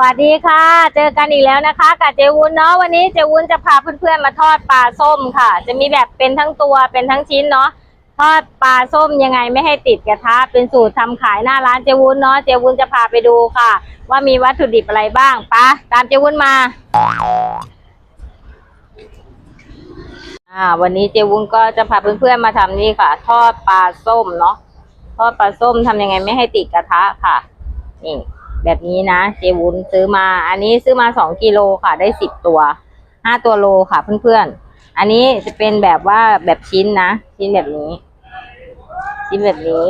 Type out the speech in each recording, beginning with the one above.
วัสดีค่ะ เจอกันอีกแล้วนะคะกับเจวุ้นเนาะวันนี้เจวุ้นจะพาเพื่อนๆมาทอดปลาส้มค่ะ จะมีแบบเป็นทั้งตัวเป็นทั้งชิ้นเนาะทอดปลาส้มยังไงไม่ให้ติดกระทะเป็นสูตรทำขายหน้าร้านเจวุ้นเนาะเจวุ้นจะพาไปดูค่ะ ว่ามีวัตถุดิบอะไรบ้างปะตามเจวุ้นมาอ่าวันนี้เจวุ้นก็จะพาเพื่อนๆมาทำนี่ค่ะ ทอดปลาส้มเนาะทอดปลาส้มทำยังไงไม่ให้ติดกระทะค่ะนี่ แบบนี้นะเจวุ้นซื้อมา อันนี้ซื้อมาสองกิโลค่ะ ได้สิบตัวห้าตัวโลค่ะเพื่อนๆ อันนี้จะเป็นแบบว่าแบบชิ้นนะ ชิ้นแบบนี้ ชิ้นแบบนี้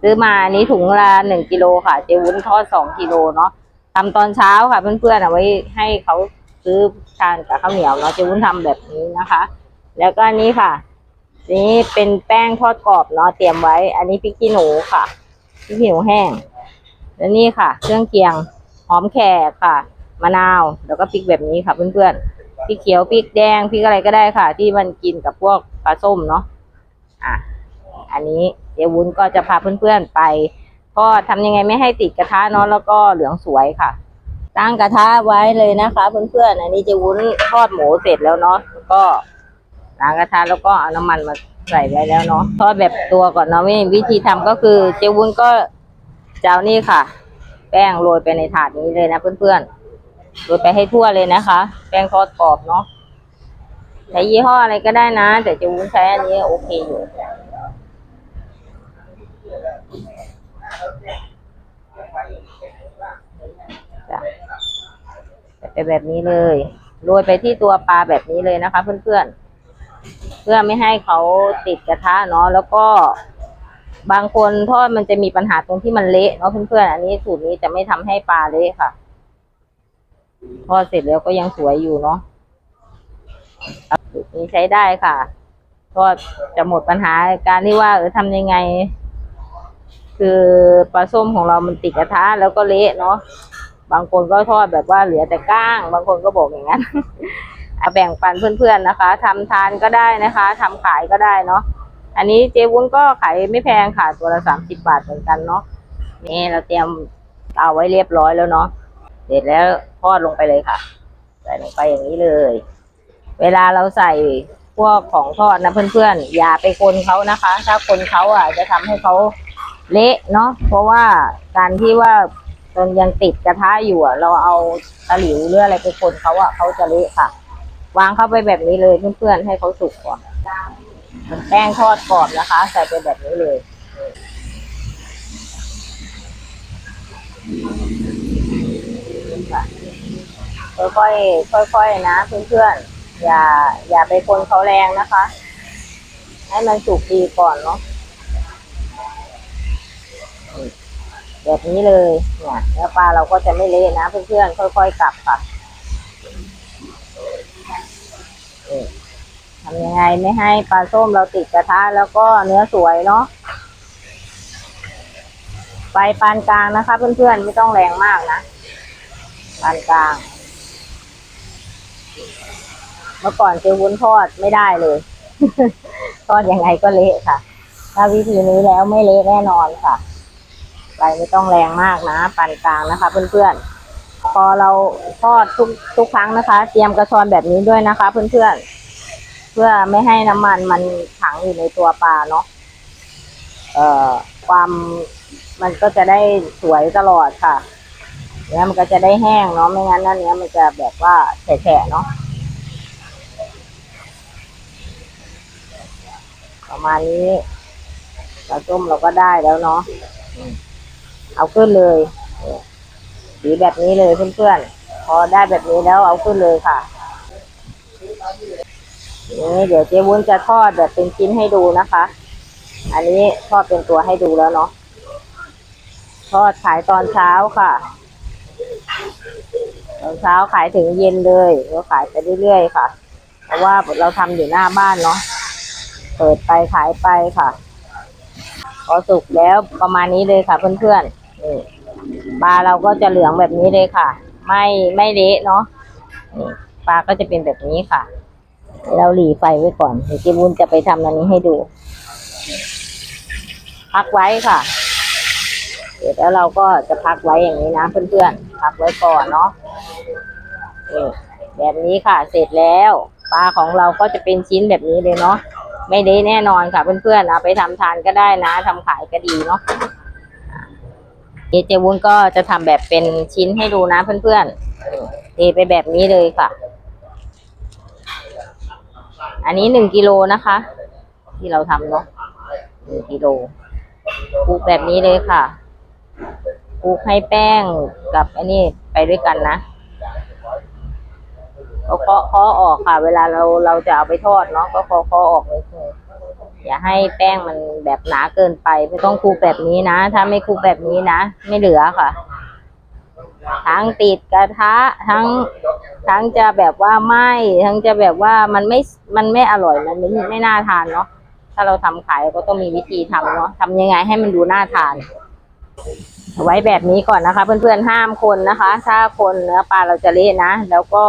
ซื้อมาอันนี้ถุงละหนึ่งกิโลค่ะ เจวุ้นทอดสองกิโลเนาะทำตอนเช้าค่ะเพื่อนๆเอาไว้ให้เขาซื้อทานกับข้าวเหนียวเนาะเจวุ้นทำแบบนี้นะคะ แล้วก็อันนี้ค่ะนี่เป็นแป้งทอดกรอบเนาะเตรียมไว้ อันนี้พริกขี้หนูค่ะพริกขี้หนูแห้ง แล้วนี่ค่ะ เครื่องเคียงหอมแขกค่ะ มะนาว แล้วก็พริกแบบนี้ค่ะ เพื่อนๆพริกเขียวพริกแดงพริกอะไรก็ได้ค่ะ ที่มันกินกับพวกปลาส้มเนาะอะอันนี้เดี๋ยววุ้นก็จะพาเพื่อนๆไป ก็ทำยังไงไม่ให้ติดกระทะเนาะแล้วก็เหลืองสวยค่ะ ตั้งกระทะไว้เลยนะคะเพื่อนๆอันนี้เจะวุ้นทอดหมูเสร็จแล้วเนาะก็ล้างกระทะแล้วก็เอาน้ำมันมาใส่ไว้แล้วเนาะทอดแบบตัวก่อนเนาะวิธีทำก็คือเจวุ้นก็ เจ้านี่ค่ะ แป้งโรยไปในถาดนี้เลยนะเพื่อนๆโรยไปให้ทั่วเลยนะคะ แป้งทอดกรอบเนาะใช้ยี่ห้ออะไรก็ได้นะ แต่จะวุ้นใช้อันนี้โอเคอยู่ไปแบบนี้เลยโรยไปที่ตัวปลาแบบนี้เลยนะคะ เพื่อนๆเพื่อไม่ให้เขาติดกระทะเนาะแล้วก็ บางคนทอดมันจะมีปัญหาตรงที่มันเละเนาะเพื่อนๆอันนี้สูตรนี้จะไม่ทำให้ปลาเละค่ะทอดเสร็จแล้วก็ยังสวยอยู่เนาะสูตรนี้ใช้ได้ค่ะทอดจะหมดปัญหาการที่ว่าเออทำยังไง คือปลาส้มของเรามันติดกระทะแล้วก็เละเนาะบางคนก็ทอดแบบว่าเหลือแต่ก้าง บางคนก็บอกอย่างนั้นเอาแบ่งปันเพื่อนๆนะคะทำทานก็ได้นะคะทำขายก็ได้เนาะ อันนี้เจวุ้นก็ขายไม่แพงค่ะตัวละสามสิบบาทเหมือนกันเนาะนี่เราเตรียมเอาไว้เรียบร้อยแล้วเนาะเสร็จแล้วทอดลงไปเลยค่ะ ใส่ลงไปอย่างนี้เลย เวลาเราใส่พวกของทอดนะเพื่อนๆอย่าไปคนเขานะคะ ถ้าคนเขาอะ จะทำให้เขาเละเนาะเพราะว่าการที่ว่าตอนยังติดกระทะอยู่อะ เราเอาตะหลิวหรืออะไรไปคนเขาอะเขาจะเละค่ะ วางเข้าไปแบบนี้เลยเพื่อนๆให้เขาสุกก่อน แป้งทอดกรอบนะคะ ใส่ไปแบบนี้เลย ค่อยๆ ค่อยๆ นะเพื่อนๆ อย่า อย่าไปคนเขาแรงนะคะ ให้มันสุกดีก่อนเนาะแบบนี้เลยเนี่ยแล้วปลาเราก็จะไม่เละนะเพื่อนๆ ค่อยๆ กลับค่ะ ทำยังไงไม่ให้ปลาส้มเราติดกระทะแล้วก็เนื้อสวยเนาะไฟปานกลางนะคะเพื่อนๆไม่ต้องแรงมากนะปานกลาง เมื่อก่อนเจอวุ้นทอดไม่ได้เลยทอดยังไงก็เละค่ะ ถ้าวิธีนี้แล้วไม่เละแน่นอนค่ะไฟไม่ต้องแรงมากนะปานกลางนะคะ เพื่อนๆพอเราทอดทุกทุกครั้งนะคะ เตรียมกระชอนแบบนี้ด้วยนะคะ เพื่อนๆ เพื่อไม่ให้น้ำมันมันขังอยู่ในตัวปลาเนาะเอ่อความมันก็จะได้สวยตลอดค่ะเนื้อมันก็จะได้แห้งเนาะไม่งั้นนั่นเนื้อมันจะแบบว่าแฉะเนาะประมาณนี้ปลาส้มเราก็ได้แล้วเนาะเอาขึ้นเลยสีแบบนี้เลยเพื่อนๆพอได้แบบนี้แล้วเอาขึ้นเลยค่ะ นี่เดี๋ยวเจ๊วุ้นจะทอดแบบเป็นชิ้นให้ดูนะคะ อันนี้ทอดเป็นตัวให้ดูแล้วเนาะ ทอดขายตอนเช้าค่ะตอนเช้าขายถึงเย็นเลยเราขายไปเรื่อยๆค่ะ เพราะว่าเราทำอยู่หน้าบ้านเนาะ เปิดไปขายไปค่ะ พอสุกแล้วประมาณนี้เลยค่ะเพื่อนๆนี่ปลาเราก็จะเหลืองแบบนี้เลยค่ะ ไม่ไม่เละเนาะนี่ปลาก็จะเป็นแบบนี้ค่ะ เราหลีไฟไว้ก่อนเดี๋ยวเจิบุญจะไปทำอันนี้ให้ดู พักไว้ค่ะ เสร็จแล้วเราก็จะพักไว้อย่างนี้นะเพื่อนๆ พักไว้ก่อนเนาะแบบนี้ค่ะ เสร็จแล้วปลาของเราก็จะเป็นชิ้นแบบนี้เลยเนาะไม่ได้แน่นอนค่ะเพื่อนๆเอาไปทำทานก็ได้นะทำขายก็ดีเนาะเดี๋ยวเจวุ้นก็จะทำแบบเป็นชิ้นให้ดูนะเพื่อนๆเทไปแบบนี้เลยค่ะ อันนี้หนึ่งกิโลนะคะ ที่เราทำเนาะหนึ่งกิโลคลุกแบบนี้เลยค่ะคลุกให้แป้งกับอันนี้ไปด้วยกันนะก็เคาะเคาะออกค่ะ เวลาเราเราจะเอาไปทอดเนาะก็เคาะเคาะออกเลยคืออย่าให้แป้งมันแบบหนาเกินไป ไม่ต้องคลุกแบบนี้นะ ถ้าไม่คลุกแบบนี้นะ ไม่เหลือค่ะ ทั้งติดกระทะทั้งทั้งจะแบบว่าไหม้ทั้งจะแบบว่ามันไม่มันไม่อร่อยมันไม่ไม่น่าทานเนาะถ้าเราทำขายก็ต้องมีวิธีทำเนาะทำยังไงให้มันดูน่าทาน ไว้แบบนี้ก่อนนะคะ เพื่อนๆห้ามคนนะคะ ถ้าคนเนื้อปลาเราจะเละนะแล้วก็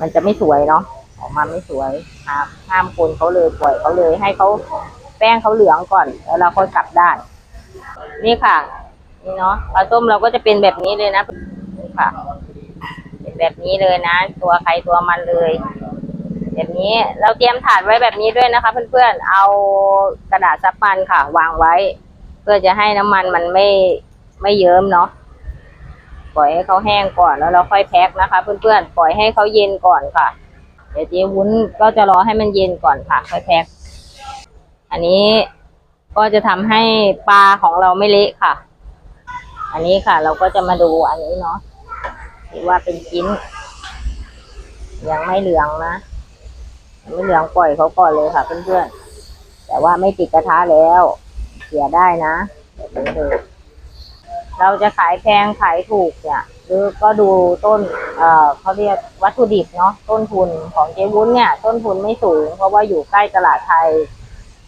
มันจะไม่สวยเนาะออกมาไม่สวยห้ามห้ามคนเขาเลยปล่อยเขาเลยให้เขาแป้งเขาเหลืองก่อน แล้วเราค่อยกลับด้านนี่ค่ะ นี่เนาะปลาส้มเราก็จะเป็นแบบนี้เลยนะนี่ค่ะ เป็นแบบนี้เลยนะ ตัวใครตัวมันเลย แบบนี้เราเตรียมถาดไว้แบบนี้ด้วยนะคะ เพื่อนๆเอากระดาษซับมันค่ะ วางไว้ เพื่อจะให้น้ำมันมันไม่ไม่เยิ้มเนาะปล่อยให้เขาแห้งก่อนแล้วเราค่อยแพ็คนะคะ เพื่อนๆปล่อยให้เขาเย็นก่อนค่ะ เดี๋ยวเจ๊วุ้นก็จะรอให้มันเย็นก่อนค่ะ ค่อยแพ็คอันนี้ก็จะทำให้ปลาของเราไม่เละค่ะ อันนี้ค่ะ เราก็จะมาดูอันนี้เนาะที่ว่าเป็นชิ้น ยังไม่เหลืองนะยังไม่เหลืองปล่อยเขาก่อนเลยค่ะเพื่อนๆแต่ว่าไม่ติดกระทะแล้ว เสียได้นะแบบนี้เลยเราจะขายแพงขายถูกเนี่ยหรือก็ดูต้น เอ่อเขาเรียกวัตถุดิบเนาะต้นทุนของเจ๊วุ้นเนี่ย ต้นทุนไม่สูง เพราะว่าอยู่ใกล้ตลาดไทย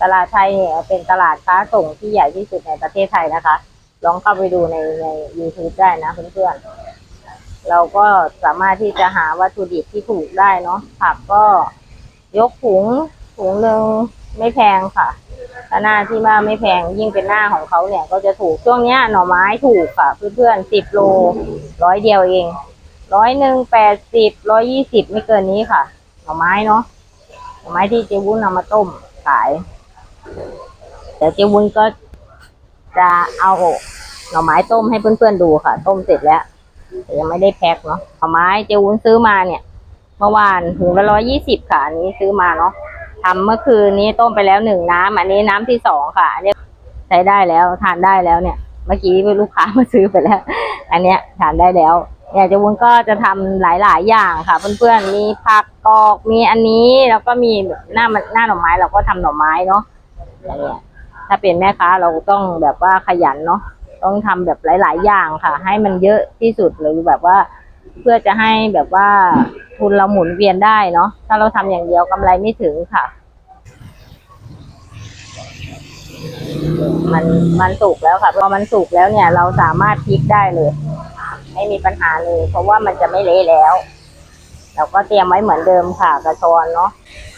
ตลาดไทยเนี่ยเป็นตลาดค้าส่งที่ใหญ่ที่สุดในประเทศไทยนะคะ ลองเข้าไปดูในใน YouTube ได้นะเพื่อนๆ เราก็สามารถที่จะหาวัตถุดิบที่ถูกได้เนาะผักก็ยกถุงถุงหนึ่งไม่แพงค่ะถ้าหน้าที่ว่าไม่แพงยิ่งเป็นหน้าของเขาเนี่ย ก็จะถูกช่วงเนี้ยหน่อไม้ถูกค่ะ เพื่อนๆสิบโลร้อยเดียวเองร้อยหนึ่งแปดสิบร้อยยี่สิบไม่เกินนี้ค่ะ หน่อไม้เนาะหน่อไม้ที่เจวุ้นนำมาต้มขาย แต่เจวุ้นก็ จะเอาหน่อไม้ต้มให้เพื่อนๆดูค่ะ ต้มเสร็จแล้วแต่ยังไม่ได้แพ็คเนาะหน่อไม้เจวุ้นซื้อมาเนี่ยเมื่อวานถุงละร้อยยี่สิบค่ะอันนี้ซื้อมาเนาะทำเมื่อคืนนี้ต้มไปแล้วหนึ่งน้ำอันนี้น้ำที่สองค่ะอันนี้ใช้ได้แล้วทานได้แล้วเนี่ย เมื่อกี้ลูกค้ามาซื้อไปแล้ว อันเนี้ยทานได้แล้วเนี่ยเจวุ้นก็จะทำหลายๆ อย่างค่ะ เพื่อนๆมีผักกอกมีอันนี้แล้วก็มีหน้าหน้าหน่อไม้เราก็ทำหน่อไม้เนาะอย่างเงี้ย ถ้าเป็นแม่ค้าเราต้องแบบว่าขยันเนาะต้องทำแบบหลาย ๆ อย่างค่ะ ให้มันเยอะที่สุดหรือแบบว่า เพื่อจะให้แบบว่าทุนเราหมุนเวียนได้เนาะถ้าเราทำอย่างเดียวกำไรไม่ถึงค่ะ มันมันสุกแล้วค่ะพอมันสุกแล้วเนี่ย เราสามารถพลิกได้เลย ไม่มีปัญหาเลย เพราะว่ามันจะไม่เละแล้ว เราก็เตรียมไว้เหมือนเดิมค่ะ กระชอนเนาะ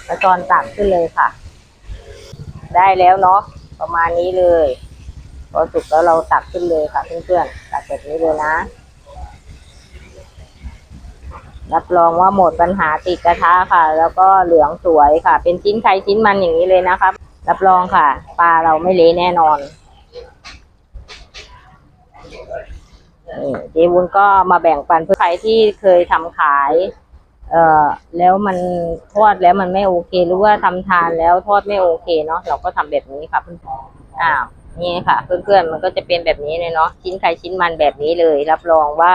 กระชอนตักขึ้นเลยค่ะ ได้แล้วเนาะ ประมาณนี้เลย พอสุกแล้วเราตักขึ้นเลยค่ะเพื่อนๆตักแบบนี้เลยนะ รับรองว่าหมดปัญหาติดกระทะค่ะ แล้วก็เหลืองสวยค่ะ เป็นชิ้นใครชิ้นมันอย่างนี้เลยนะครับ รับรองค่ะ ปลาเราไม่เละแน่นอนนี่เจวุ้นก็มาแบ่งปันเพื่อใครที่เคยทำขาย เอ่อแล้วมันทอดแล้วมันไม่โอเค หรือว่าทำทานแล้วทอดไม่โอเคเนาะเราก็ทำแบบนี้ค่ะเพื่อนๆอ้าวนี่ค่ะ เพื่อนๆมันก็จะเป็นแบบนี้เลยเนาะชิ้นใครชิ้นมันแบบนี้เลย รับรองว่า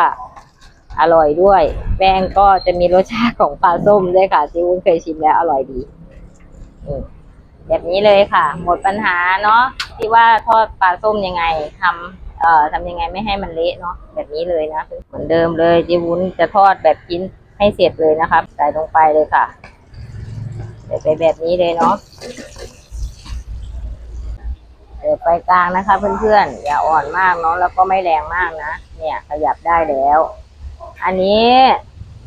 อร่อยด้วย แป้งก็จะมีรสชาติของปลาส้มด้วยค่ะที่วุ้นเคยชิมแล้วอร่อยดีแบบนี้เลยค่ะ หมดปัญหาเนาะที่ว่าทอดปลาส้มยังไงทำเอ่อทำยังไงไม่ให้มันเละเนาะแบบนี้เลยนะเหมือนเดิมเลยจีวุ้นจะทอดแบบชิ้น ให้เสร็จเลยนะครับใส่ลงไปเลยค่ะใส่ไปแบบนี้เลยเนาะเดี๋ยวไปกลางนะคะเพื่อนๆ อย่าอ่อนมากเนาะแล้วก็ไม่แรงมากนะ เนี่ยขยับได้แล้ว อันนี้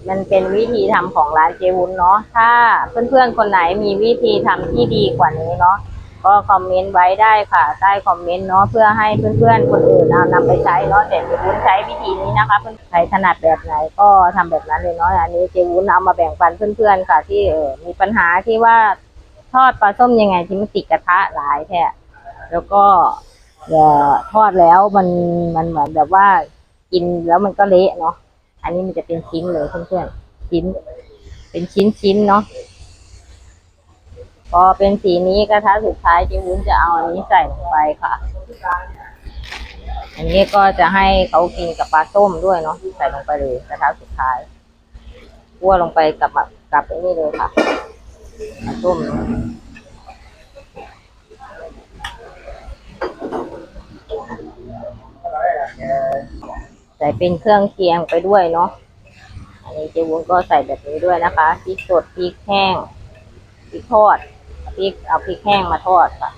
มันเป็นวิธีทำของร้านเจวุ้นเนาะถ้าเพื่อนๆคนไหนมีวิธีทำที่ดีกว่านี้เนาะ ก็คอมเมนต์ไว้ได้ค่ะ ใต้คอมเมนต์เนาะเพื่อให้เพื่อนๆคนอื่นเอานำไปใช้เนาะแต่เจวุ้นใช้วิธีนี้นะคะเพื่อนใครถนัดแบบไหนก็ทำแบบนั้นเลยเนาะอันนี้เจวุ้นเอามาแบ่งปันเพื่อนๆค่ะ ที่เออมีปัญหาที่ว่าทอดปลาส้มยังไงที่มันติดกระทะหลายแท้แล้วก็ทอดแล้วมันมันเหมือนแบบว่ากินแล้วมันก็เละเนาะอันนี้มันจะเป็นชิ้นเลยเพื่อนๆชิ้น เป็นชิ้นๆเนาะ พอเป็นสีนี้กระทะสุดท้ายเจวุ้นจะเอาอันนี้ใส่ลงไปค่ะ อันนี้ก็จะให้เขากินกับปลาส้มด้วยเนาะใส่ลงไปเลยกระทะสุดท้ายคั่วลงไปกับกับไอ้นี่เลยค่ะปลาส้มใส่เป็นเครื่องเคียงไปด้วยเนาะ อันนี้เจวุ้นก็ใส่แบบนี้ด้วยนะคะพริกสดพริกแห้งพริกทอด พริกเอาพริกแห้งมาทอดค่ะ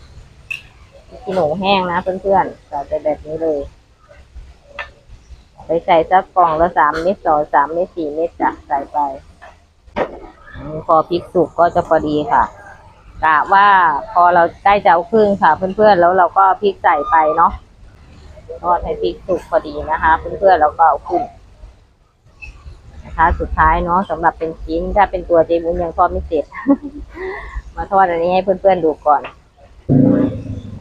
พริกขี้หนูแห้งนะเพื่อนๆใส่ไปแบบนี้เลย ไปใส่สักกล่องละสามเม็ดสองสามเม็ดสี่เม็ดจ้ะใส่ไป พอพริกสุกก็จะพอดีค่ะกะว่าพอเราใกล้จะเอาครึ่งค่ะ เพื่อนๆแล้วเราก็พริกใส่ไปเนาะทอดให้พริกสุกพอดีนะคะ เพื่อนๆแล้วก็เอาขึ้นนะคะ สุดท้ายเนาะสำหรับเป็นชิ้นถ้าเป็นตัวเจมุนยังทอดไม่เสร็จ มาทอดอันนี้ให้เพื่อนๆดูก่อน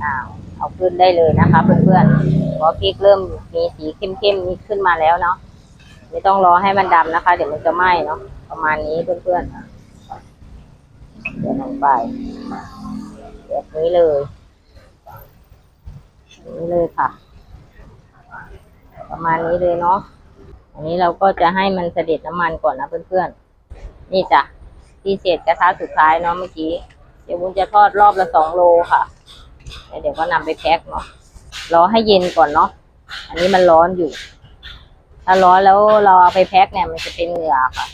อ้าวเอาขึ้นได้เลยนะคะเพื่อนๆพอพริกเริ่มมีสีเข้มๆนี้ขึ้นมาแล้วเนาะไม่ต้องรอให้มันดำนะคะ เดี๋ยวมันจะไหม้เนาะประมาณนี้เพื่อนๆเดี๋ยวลงไปแบบนี้เลยนี้เลยค่ะ ประมาณนี้เลยเนาะอันนี้เราก็จะให้มันเสด็จน้ำมันก่อนนะเพื่อนๆนี่จ้ะ ที่เศษกระทะสุดท้ายเนาะเมื่อกี้ เดี๋ยววุ้นจะทอดรอบละสองโลค่ะแล้วเดี๋ยวก็นำไปแพ็คเนาะ รอให้เย็นก่อนเนาะ อันนี้มันร้อนอยู่ ถ้าร้อนแล้วเราเอาไปแพ็คเนี่ย มันจะเป็นเหงื่อค่ะ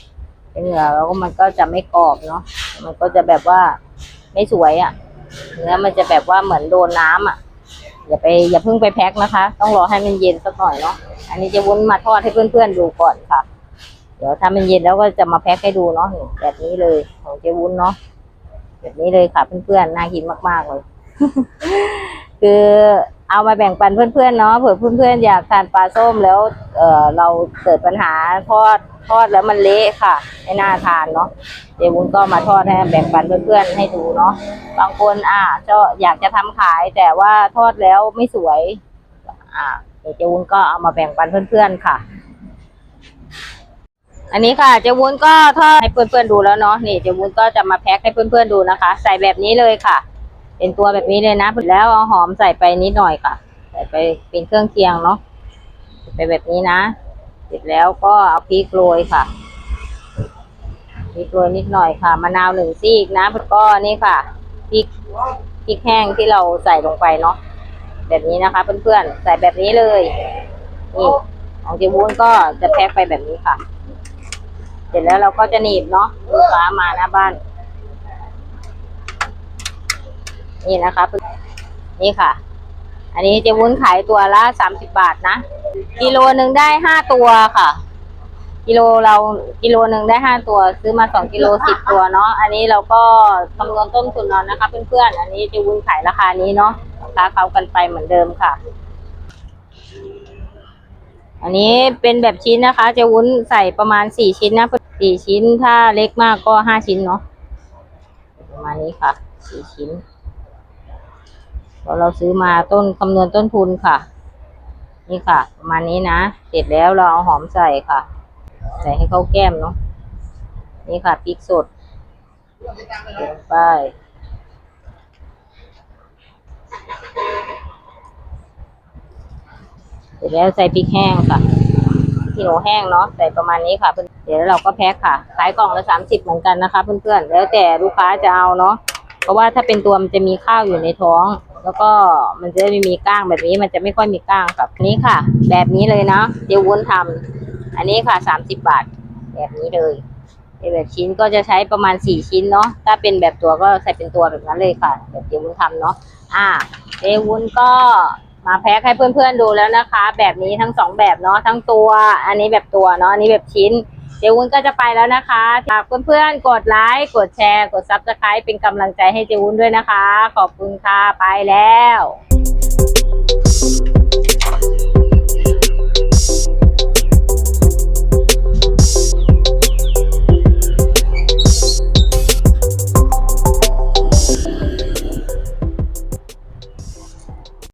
เป็นเหงื่อแล้วก็มันก็จะไม่กรอบเนาะ มันก็จะแบบว่าไม่สวยอะ่ะ เนื้อมันจะแบบว่าเหมือนโดนน้ำอะ อย่าไปอย่าเพิ่งไปแพ็คนะคะ ต้องรอให้มันเย็นสักหน่อยเนาะ อันนี้จะวุ้นมาทอดให้เพื่อนๆดูก่อนค่ะ เดี๋ยวถ้ามันเย็นแล้วก็จะมาแพ็คให้ดูเนาะแบบนี้เลยของเจวุ้นเนาะแบบนี้เลยค่ะเพื่อนๆน่ากินมากๆเลย คือเอามาแบ่งปันเพื่อนๆเนาะเผื่อเพื่อนๆอยากทานปลาส้มแล้ว เออเราเกิดปัญหาทอดทอดแล้วมันเละค่ะไม่น่าทานเนาะเจวุ้นก็มาทอดให้แบ่งปันเพื่อนๆให้ดูเนาะบางคนอ่าก็อยากจะทำขายแต่ว่าทอดแล้วไม่สวย อ่าเจวุ้นก็เอามาแบ่งปันเพื่อนๆค่ะ อันนี้ค่ะเจวุ้นก็ทอดให้เพื่อนๆดูแล้วเนาะนี่เจวุ้นก็จะมาแพ็คให้เพื่อนๆดูนะคะ ใส่แบบนี้เลยค่ะ เป็นตัวแบบนี้เลยนะแล้วเอาหอมใส่ไปนิดหน่อยค่ะ ใส่ไปเป็นเครื่องเคียงเนาะใส่ไปแบบนี้นะ เสร็จแล้วก็เอาพริกโรยค่ะพริกโรยนิดหน่อยค่ะมะนาวหนึ่งซีกนะแล้วก็นี่ค่ะพริกพริกแห้งที่เราใส่ลงไปเนาะแบบนี้นะคะ เพื่อนๆใส่แบบนี้เลยนี่ของเจวุ้นก็จะแพ็คไปแบบนี้ค่ะ เสร็จแล้วเราก็จะหนีบเนาะลูกค้ามาหน้าบ้าน นี่นะคะนี่ค่ะ อันนี้เจะวุ้นขายตัวละสามสิบบาทนะกิโลหนึ่งได้ห้าตัวค่ะ กิโลเรากิโลหนึ่งได้ห้าตัว ซื้อมาสองกิโลสิบตัวเนาะอันนี้เราก็คำนวณต้นทุนเรานะคะ เพื่อนๆอันนี้เจะวุ้นขายราคานี้เนาะราคาเขากันไปเหมือนเดิมค่ะอันนี้เป็นแบบชิ้นนะคะเจะวุ้นใส่ประมาณสี่ชิ้นนะ สี่ชิ้นถ้าเล็กมากก็ห้าชิ้นเนาะประมาณนี้ค่ะสี่ชิ้นพอเราซื้อมาต้นคำนวณต้นทุนค่ะ นี่ค่ะ ประมาณนี้นะเสร็จแล้วเราเอาหอมใส่ค่ะ ใส่ให้เข้าแก้มเนาะนี่ค่ะพริกสดลงไปเสร็จแล้วใส่พริกแห้งค่ะ ขี้หนูแห้งเนาะใส่ประมาณนี้ค่ะเพื่อนเดี๋ยวเราก็แพ็คค่ะ ขายกล่องละสามสิบเหมือนกันนะคะ เพื่อนๆ แล้วแต่ลูกค้าจะเอาเนาะ เพราะว่าถ้าเป็นตัวมันจะมีข้าวอยู่ในท้อง แล้วก็มันจะไม่มีก้างแบบนี้ มันจะไม่ค่อยมีก้างแบบนี้ค่ะ แบบนี้เลยเนาะเดี๋ยววุ้นทำอันนี้ค่ะสามสิบบาท แบบนี้เลยเป็นแบบชิ้นก็จะใช้ประมาณสี่ชิ้นเนาะ ถ้าเป็นแบบตัวก็ใส่เป็นตัวแบบนั้นเลยค่ะ แบบเดี๋ยววุ้นทำเนาะ อ่าเดวุ้นก็ มาแพ็คให้เพื่อนๆดูแล้วนะคะ แบบนี้ทั้งสองแบบเนาะทั้งตัว อันนี้แบบตัวเนาะอันนี้แบบชิ้น เดี๋ยวุ้นก็จะไปแล้วนะคะฝากเพื่อนๆกดไลค์กดแชร์ กดซับสไครป์เป็นกำลังใจให้เจวุ้นด้วยนะคะ ขอบคุณค่ะไปแล้ว